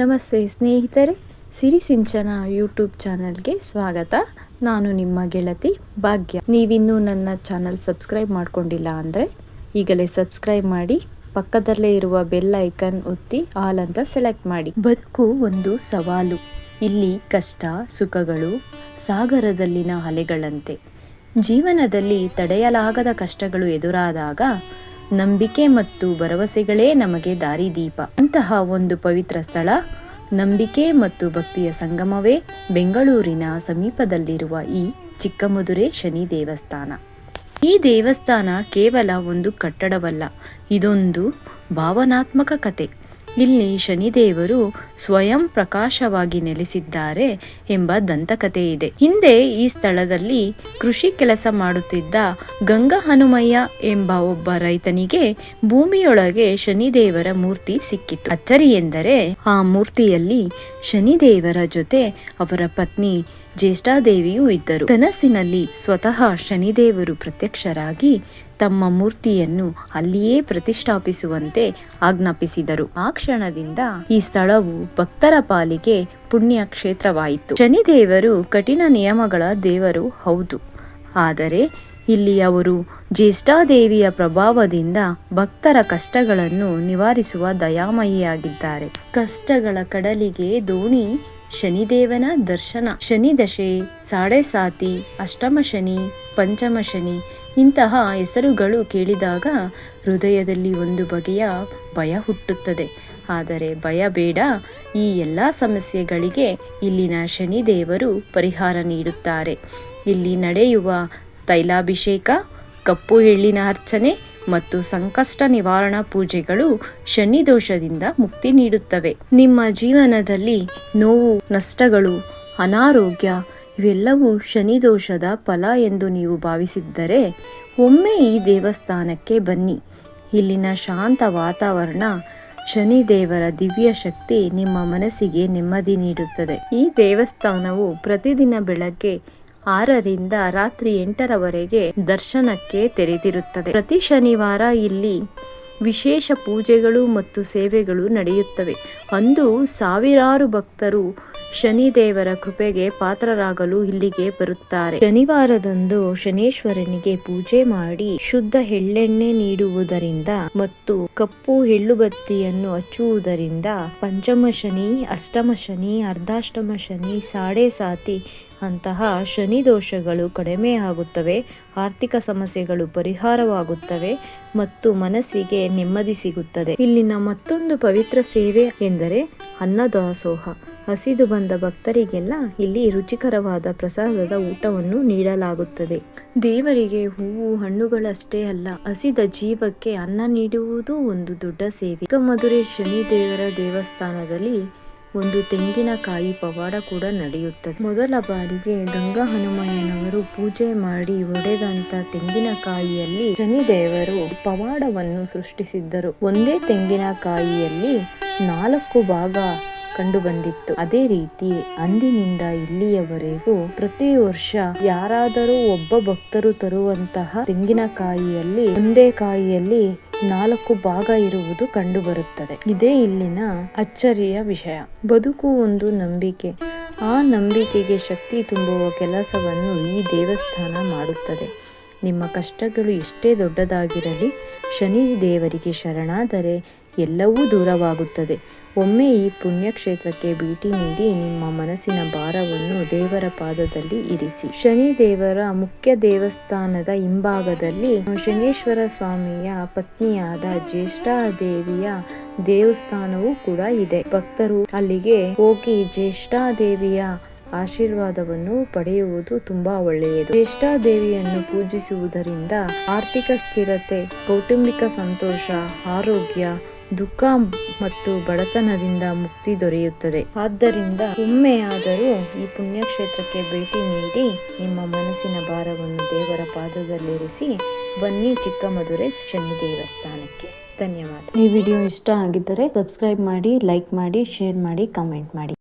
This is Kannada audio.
ನಮಸ್ತೆ ಸ್ನೇಹಿತರೆ, ಸಿರಿ ಸಿಂಚನ ಯೂಟ್ಯೂಬ್ ಚಾನಲ್ಗೆ ಸ್ವಾಗತ. ನಾನು ನಿಮ್ಮ ಗೆಳತಿ ಭಾಗ್ಯ. ನೀವಿನ್ನೂ ನನ್ನ ಚಾನಲ್ ಸಬ್ಸ್ಕ್ರೈಬ್ ಮಾಡ್ಕೊಂಡಿಲ್ಲ ಅಂದರೆ ಈಗಲೇ ಸಬ್ಸ್ಕ್ರೈಬ್ ಮಾಡಿ, ಪಕ್ಕದಲ್ಲೇ ಇರುವ ಬೆಲ್ ಐಕನ್ ಒತ್ತಿ ಆಲ್ ಅಂತ ಸೆಲೆಕ್ಟ್ ಮಾಡಿ. ಬದುಕು ಒಂದು ಸವಾಲು. ಇಲ್ಲಿ ಕಷ್ಟ, ಸುಖಗಳು ಸಾಗರದಲ್ಲಿನ ಅಲೆಗಳಂತೆ ಜೀವನದಲ್ಲಿ ತಡೆಯಲಾಗದ ಕಷ್ಟಗಳು ಎದುರಾದಾಗ ನಂಬಿಕೆ ಮತ್ತು ಭರವಸೆಗಳೇ ನಮಗೆ ದಾರಿದೀಪ. ಅಂತಹ ಒಂದು ಪವಿತ್ರ ಸ್ಥಳ, ನಂಬಿಕೆ ಮತ್ತು ಭಕ್ತಿಯ ಸಂಗಮವೇ ಬೆಂಗಳೂರಿನ ಸಮೀಪದಲ್ಲಿರುವ ಈ ಚಿಕ್ಕಮದುರೆ ಶನಿ ದೇವಸ್ಥಾನ. ಈ ದೇವಸ್ಥಾನ ಕೇವಲ ಒಂದು ಕಟ್ಟಡವಲ್ಲ, ಇದೊಂದು ಭಾವನಾತ್ಮಕ ಕತೆ. ಇಲ್ಲಿ ಶನಿದೇವರು ಸ್ವಯಂ ಪ್ರಕಾಶವಾಗಿ ನೆಲೆಸಿದ್ದಾರೆ ಎಂಬ ದಂತಕತೆ ಇದೆ ಹಿಂದೆ ಈ ಸ್ಥಳದಲ್ಲಿ ಕೃಷಿ ಕೆಲಸ ಮಾಡುತ್ತಿದ್ದ ಗಂಗಾ ಹನುಮಯ್ಯ ಎಂಬ ಒಬ್ಬ ರೈತನಿಗೆ ಭೂಮಿಯೊಳಗೆ ಶನಿದೇವರ ಮೂರ್ತಿ ಸಿಕ್ಕಿತು. ಅಚ್ಚರಿ ಎಂದರೆ ಆ ಮೂರ್ತಿಯಲ್ಲಿ ಶನಿದೇವರ ಜೊತೆ ಅವರ ಪತ್ನಿ ಜ್ಯೇಷ್ಠಾದೇವಿಯೂ ಇದ್ದರು. ಕನಸಿನಲ್ಲಿ ಸ್ವತಃ ಶನಿದೇವರು ಪ್ರತ್ಯಕ್ಷರಾಗಿ ತಮ್ಮ ಮೂರ್ತಿಯನ್ನು ಅಲ್ಲಿಯೇ ಪ್ರತಿಷ್ಠಾಪಿಸುವಂತೆ ಆಜ್ಞಾಪಿಸಿದರು. ಆ ಕ್ಷಣದಿಂದ ಈ ಸ್ಥಳವು ಭಕ್ತರ ಪಾಲಿಗೆ ಪುಣ್ಯ ಕ್ಷೇತ್ರವಾಯಿತು. ಶನಿದೇವರು ಕಠಿಣ ನಿಯಮಗಳ ದೇವರು, ಹೌದು. ಆದರೆ ಇಲ್ಲಿ ಅವರು ಜ್ಯೇಷ್ಠಾದೇವಿಯ ಪ್ರಭಾವದಿಂದ ಭಕ್ತರ ಕಷ್ಟಗಳನ್ನು ನಿವಾರಿಸುವ ದಯಾಮಯಿಯಾಗಿದ್ದಾರೆ. ಕಷ್ಟಗಳ ಕಡಲಿಗೆ ದೋಣಿ, ಶನಿದೇವನ ದರ್ಶನ. ಶನಿ ದಶೆ, ಸಾಡೆ ಸಾತಿ, ಅಷ್ಟಮ ಶನಿ, ಪಂಚಮ ಶನಿ ಇಂತಹ ಹೆಸರುಗಳು ಕೇಳಿದಾಗ ಹೃದಯದಲ್ಲಿ ಒಂದು ಬಗೆಯ ಭಯ ಹುಟ್ಟುತ್ತದೆ. ಆದರೆ ಭಯ ಬೇಡ. ಈ ಎಲ್ಲ ಸಮಸ್ಯೆಗಳಿಗೆ ಇಲ್ಲಿನ ಶನಿದೇವರು ಪರಿಹಾರ ನೀಡುತ್ತಾರೆ. ಇಲ್ಲಿ ನಡೆಯುವ ತೈಲಾಭಿಷೇಕ, ಕಪ್ಪು ಎಳ್ಳಿನ ಅರ್ಚನೆ ಮತ್ತು ಸಂಕಷ್ಟ ನಿವಾರಣಾ ಪೂಜೆಗಳು ಶನಿ ದೋಷದಿಂದ ಮುಕ್ತಿ ನೀಡುತ್ತವೆ. ನಿಮ್ಮ ಜೀವನದಲ್ಲಿ ನೋವು, ನಷ್ಟಗಳು, ಅನಾರೋಗ್ಯ ಇವೆಲ್ಲವೂ ಶನಿ ದೋಷದ ಫಲ ಎಂದು ನೀವು ಭಾವಿಸಿದ್ದರೆ ಒಮ್ಮೆ ಈ ದೇವಸ್ಥಾನಕ್ಕೆ ಬನ್ನಿ. ಇಲ್ಲಿನ ಶಾಂತ ವಾತಾವರಣ ಶನಿ ದೇವರ ದಿವ್ಯ ಶಕ್ತಿ ನಿಮ್ಮ ಮನಸ್ಸಿಗೆ ನೆಮ್ಮದಿ ನೀಡುತ್ತದೆ. ಈ ದೇವಸ್ಥಾನವು ಪ್ರತಿದಿನ ಬೆಳಗ್ಗೆ ಆರರಿಂದ ರಾತ್ರಿ ಎಂಟರವರೆಗೆ ದರ್ಶನಕ್ಕೆ ತೆರೆದಿರುತ್ತದೆ. ಪ್ರತಿ ಶನಿವಾರ ಇಲ್ಲಿ ವಿಶೇಷ ಪೂಜೆಗಳು ಮತ್ತು ಸೇವೆಗಳು ನಡೆಯುತ್ತವೆ. ಅಂದು ಸಾವಿರಾರು ಭಕ್ತರು ಶನಿದೇವರ ಕೃಪೆಗೆ ಪಾತ್ರರಾಗಲು ಇಲ್ಲಿಗೆ ಬರುತ್ತಾರೆ. ಶನಿವಾರದಂದು ಶನೇಶ್ವರನಿಗೆ ಪೂಜೆ ಮಾಡಿ ಶುದ್ಧ ಎಳ್ಳೆಣ್ಣೆ ನೀಡುವುದರಿಂದ ಮತ್ತು ಕಪ್ಪು ಎಳ್ಳುಬತ್ತಿಯನ್ನು ಹಚ್ಚುವುದರಿಂದ ಪಂಚಮ ಶನಿ, ಅಷ್ಟಮ ಶನಿ, ಅರ್ಧಾಷ್ಟಮ ಶನಿ, ಸಾಡೆ ಸಾತಿ ಅಂತಹ ಶನಿ ದೋಷಗಳು ಕಡಿಮೆ ಆಗುತ್ತವೆ, ಆರ್ಥಿಕ ಸಮಸ್ಯೆಗಳು ಪರಿಹಾರವಾಗುತ್ತವೆ ಮತ್ತು ಮನಸ್ಸಿಗೆ ನೆಮ್ಮದಿ ಸಿಗುತ್ತದೆ. ಇಲ್ಲಿನ ಮತ್ತೊಂದು ಪವಿತ್ರ ಸೇವೆ ಎಂದರೆ ಅನ್ನದಾಸೋಹ. ಹಸಿದು ಬಂದ ಭಕ್ತರಿಗೆಲ್ಲ ಇಲ್ಲಿ ರುಚಿಕರವಾದ ಪ್ರಸಾದದ ಊಟವನ್ನು ನೀಡಲಾಗುತ್ತದೆ. ದೇವರಿಗೆ ಹೂವು ಹಣ್ಣುಗಳಷ್ಟೇ ಅಲ್ಲ, ಹಸಿದ ಜೀವಕ್ಕೆ ಅನ್ನ ನೀಡುವುದು ಒಂದು ದೊಡ್ಡ ಸೇವೆ. ಚಿಕ್ಕಮಧುರೆ ಶನಿ ದೇವರ ದೇವಸ್ಥಾನದಲ್ಲಿ ಒಂದು ತೆಂಗಿನಕಾಯಿ ಪವಾಡ ಕೂಡ ನಡೆಯುತ್ತದೆ. ಮೊದಲ ಬಾರಿಗೆ ಗಂಗಾ ಹನುಮಯ್ಯನವರು ಪೂಜೆ ಮಾಡಿ ಒಡೆದಂತ ತೆಂಗಿನಕಾಯಿಯಲ್ಲಿ ಶನಿದೇವರು ಪವಾಡವನ್ನು ಸೃಷ್ಟಿಸಿದ್ದರು. ಒಂದೇ ತೆಂಗಿನಕಾಯಿಯಲ್ಲಿ ನಾಲ್ಕು ಭಾಗ ಕಂಡು ಬಂದಿತ್ತು ಅದೇ ರೀತಿ ಅಂದಿನಿಂದ ಇಲ್ಲಿಯವರೆಗೂ ಪ್ರತಿ ವರ್ಷ ಯಾರಾದರೂ ಒಬ್ಬ ಭಕ್ತರು ತರುವಂತಹ ತೆಂಗಿನಕಾಯಿಯಲ್ಲಿ ಒಂದೇ ಕಾಯಿಯಲ್ಲಿ ನಾಲ್ಕು ಭಾಗ ಇರುವುದು ಕಂಡುಬರುತ್ತದೆ. ಇದೇ ಇಲ್ಲಿನ ಅಚ್ಚರಿಯ ವಿಷಯ. ಬದುಕು ಒಂದು ನಂಬಿಕೆ. ಆ ನಂಬಿಕೆಗೆ ಶಕ್ತಿ ತುಂಬುವ ಕೆಲಸವನ್ನು ಈ ದೇವಸ್ಥಾನ ಮಾಡುತ್ತದೆ. ನಿಮ್ಮ ಕಷ್ಟಗಳು ಎಷ್ಟೇ ದೊಡ್ಡದಾಗಿರಲಿ ಶನಿ ದೇವರಿಗೆ ಶರಣಾದರೆ ಎಲ್ಲವೂ ದೂರವಾಗುತ್ತದೆ. ಒಮ್ಮೆ ಈ ಪುಣ್ಯಕ್ಷೇತ್ರಕ್ಕೆ ಭೇಟಿ ನೀಡಿ ನಿಮ್ಮ ಮನಸ್ಸಿನ ಭಾರವನ್ನು ದೇವರ ಪಾದದಲ್ಲಿ ಇರಿಸಿ. ಶನಿ ದೇವರ ಮುಖ್ಯ ದೇವಸ್ಥಾನದ ಹಿಂಭಾಗದಲ್ಲಿ ಶನೇಶ್ವರ ಸ್ವಾಮಿಯ ಪತ್ನಿಯಾದ ಜ್ಯೇಷ್ಠ ದೇವಿಯ ದೇವಸ್ಥಾನವೂ ಕೂಡ ಇದೆ. ಭಕ್ತರು ಅಲ್ಲಿಗೆ ಹೋಗಿ ಜ್ಯೇಷ್ಠ ದೇವಿಯ ಆಶೀರ್ವಾದವನ್ನು ಪಡೆಯುವುದು ತುಂಬಾ ಒಳ್ಳೆಯದು. ಜ್ಯೇಷ್ಠ ದೇವಿಯನ್ನು ಪೂಜಿಸುವುದರಿಂದ ಆರ್ಥಿಕ ಸ್ಥಿರತೆ, ಕೌಟುಂಬಿಕ ಸಂತೋಷ, ಆರೋಗ್ಯ ದುಃಖ ಮತ್ತು ಬಡತನದಿಂದ ಮುಕ್ತಿ ದೊರೆಯುತ್ತದೆ. ಆದ್ದರಿಂದ ಒಮ್ಮೆಯಾದರೂ ಈ ಪುಣ್ಯಕ್ಷೇತ್ರಕ್ಕೆ ಭೇಟಿ ನೀಡಿ ನಿಮ್ಮ ಮನಸ್ಸಿನ ಭಾರವನ್ನು ದೇವರ ಪಾದದಲ್ಲಿರಿಸಿ ಬನ್ನಿ ಚಿಕ್ಕಮದುರೆ ಶನಿ ದೇವಸ್ಥಾನಕ್ಕೆ. ಧನ್ಯವಾದ. ಈ ವಿಡಿಯೋ ಇಷ್ಟ ಆಗಿದ್ದರೆ ಸಬ್ಸ್ಕ್ರೈಬ್ ಮಾಡಿ, ಲೈಕ್ ಮಾಡಿ, ಶೇರ್ ಮಾಡಿ, ಕಮೆಂಟ್ ಮಾಡಿ.